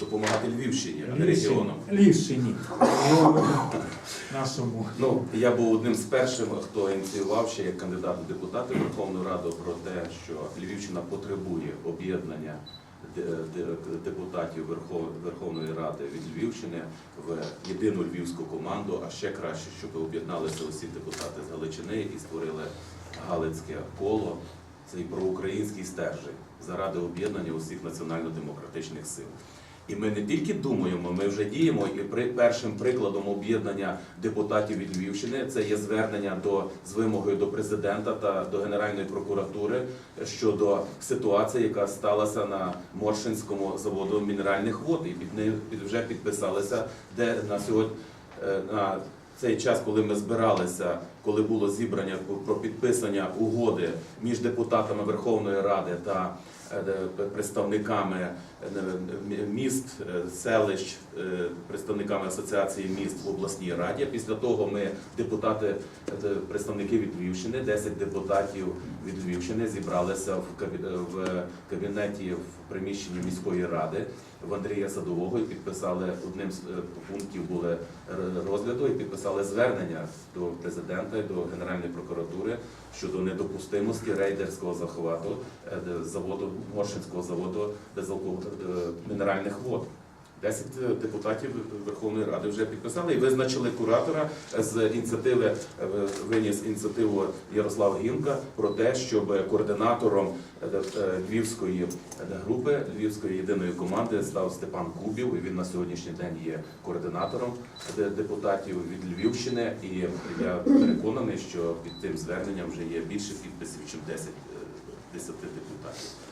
допомагати Львівщині, а не регіонам. Львівщині. Нашому. Ну, я був одним з перших, хто ініціював ще як кандидат у депутати в Верховну Раду про те, що Львівщина потребує об'єднання де- де- депутатів Верховної Ради від Львівщини в єдину львівську команду, а ще краще, щоб об'єдналися усі депутати з Галичини і створили Галицьке коло. Цей проукраїнський стержень заради об'єднання усіх національно-демократичних сил. І ми не тільки думаємо, ми вже діємо. І при першим прикладом об'єднання депутатів від Львівщини це є звернення до з вимогою до президента та до Генеральної прокуратури щодо ситуації, яка сталася на Моршинському заводу мінеральних вод. І під нею вже підписалися, де на сьогодні е, на цей час, коли ми збиралися, коли було зібрання про підписання угоди між депутатами Верховної Ради та е, представниками е, міст, е, селищ, е, представниками асоціації міст в обласній раді. Після того ми депутати, е, представники від Львівщини, 10 депутатів від Львівщини зібралися в кабі- в кабінеті в приміщенні міської ради в Андрія Садового і підписали одним з е, пунктів були розгляду і підписали звернення до президента і до Генеральної прокуратури щодо недопустимості рейдерського захвату е, заводу Моршинського заводу е, мінеральних вод. Десять е, депутатів Верховної Ради вже підписали і визначили куратора з ініціативи е, виніс ініціативу Ярослав Гінка про те, щоб координатором е, львівської групи Львівської єдиної команди став Степан Кубів. Він на сьогоднішній день є координатором депутатів від Львівщини. І я переконаний, що під тим зверненням вже є більше підписів, ніж 10, е, 10 депутатів.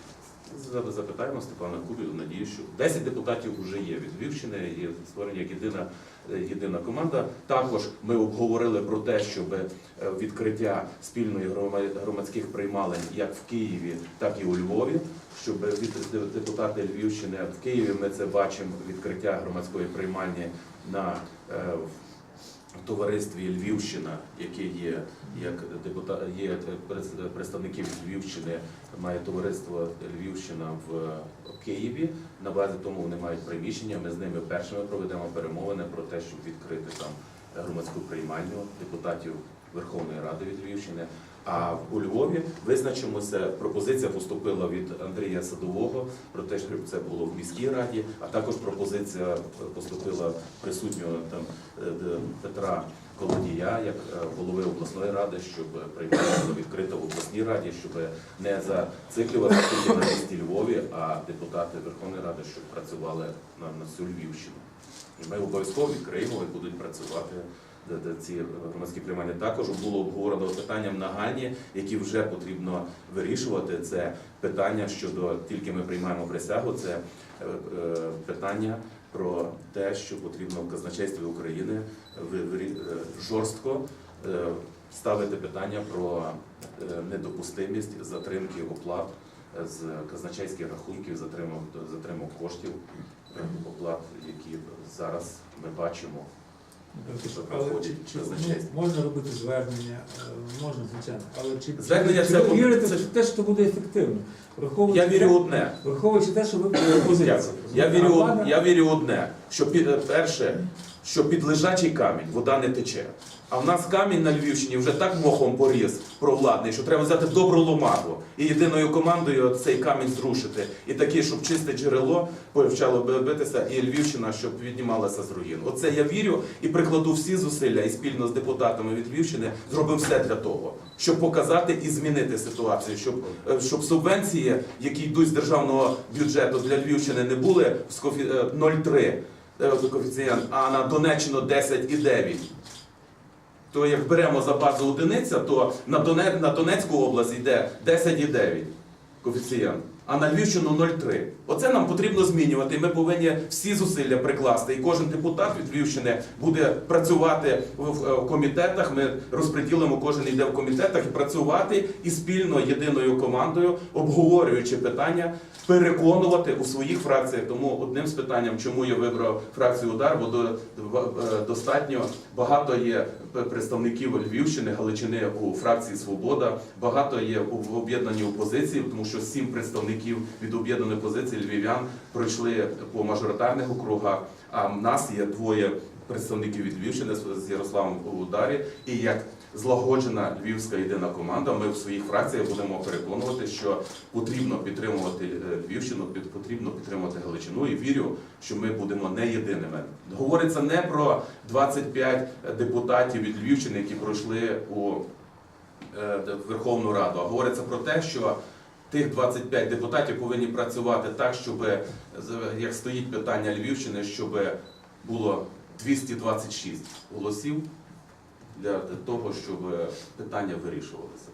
Зараз запитаємо Степана Кубів. Надію, що 10 депутатів вже є від Львівщини, є створені як єдина, е, єдина команда. Також ми обговорили про те, щоб е, відкриття спільної громадських приймалень як в Києві, так і у Львові. Щоб від депутати Львівщини в Києві ми це бачимо відкриття громадської приймальні на е, в товаристві Львівщина, яке є як депутат, є пред- представників Львівщини, має товариство Львівщина в Києві. На базі тому вони мають приміщення. Ми з ними першими проведемо перемовини про те, щоб відкрити там громадську приймальню депутатів Верховної Ради від Львівщини. А у Львові визначимося. Пропозиція поступила від Андрія Садового про те, щоб це було в міській раді, а також пропозиція поступила присутнього там е, Петра Колодія, як е, голови обласної ради, щоб приймати відкрито в обласній раді, щоб не зациклювати на місті Львові, а депутати Верховної Ради, щоб працювали на всю Львівщину. І ми обов'язково відкриємо і будуть працювати ці громадські приймання. Також було обговорено питанням нагальні, які вже потрібно вирішувати. Це питання щодо тільки ми приймаємо присягу. Це е, е, питання про те, що потрібно в казначействі України е, жорстко ставити питання про недопустимість затримки оплат з казначейських рахунків, затримок коштів оплат, які зараз ми бачимо. Але чи, чи ну, можна робити звернення, е, можна, звичайно. Але чи, Звернення чи, це ви вірите це- в те, що буде ефективно? Враховуючи Я вірю те- одне. Враховуючи те, що ви позиція. Я вірю, я вірю одне, що під, е, перше, що під лежачий камінь вода не тече. А в нас камінь на Львівщині вже так мохом поріс провладний, що треба взяти добру ломагу і єдиною командою цей камінь зрушити. І таке, щоб чисте джерело почало би битися, і Львівщина, щоб піднімалася з руїн. Оце я вірю і прикладу всі зусилля і спільно з депутатами від Львівщини зробимо все для того, щоб показати і змінити ситуацію, щоб, е, щоб субвенції, які йдуть з державного бюджету для Львівщини, не були з кофі- е, 0,3 е, коефіцієнт, а на Донеччину 10,9. То як беремо за базу одиниця, то на, Доне, Донецьку область йде 10,9 коефіцієнт, а на Львівщину 0,3. Оце нам потрібно змінювати. Ми повинні всі зусилля прикласти. І кожен депутат від Львівщини буде працювати в, комітетах. Ми розподілимо, кожен йде в комітетах працювати і спільно єдиною командою, обговорюючи питання, переконувати у своїх фракціях. Тому одним з питанням, чому я вибрав фракцію удар, бо е, достатньо багато є представників Львівщини, Галичини у фракції Свобода. Багато є в об'єднаній опозиції, тому що сім представників від об'єднаної опозиції львів'ян пройшли по мажоритарних округах. А в нас є двоє представників від Львівщини з Ярославом ударі. І як злагоджена львівська єдина команда, ми в своїх фракціях будемо переконувати, що потрібно підтримувати е, Львівщину, потрібно підтримувати Галичину. І вірю, що ми будемо не єдиними. Говориться не про 25 депутатів від Львівщини, які пройшли у е, Верховну Раду, а говориться про те, що тих 25 депутатів повинні працювати так, щоб як стоїть питання Львівщини, щоб було 226 голосів для того, щоб питання вирішувалося.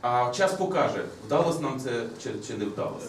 А час покаже, вдалося нам це чи, не вдалося.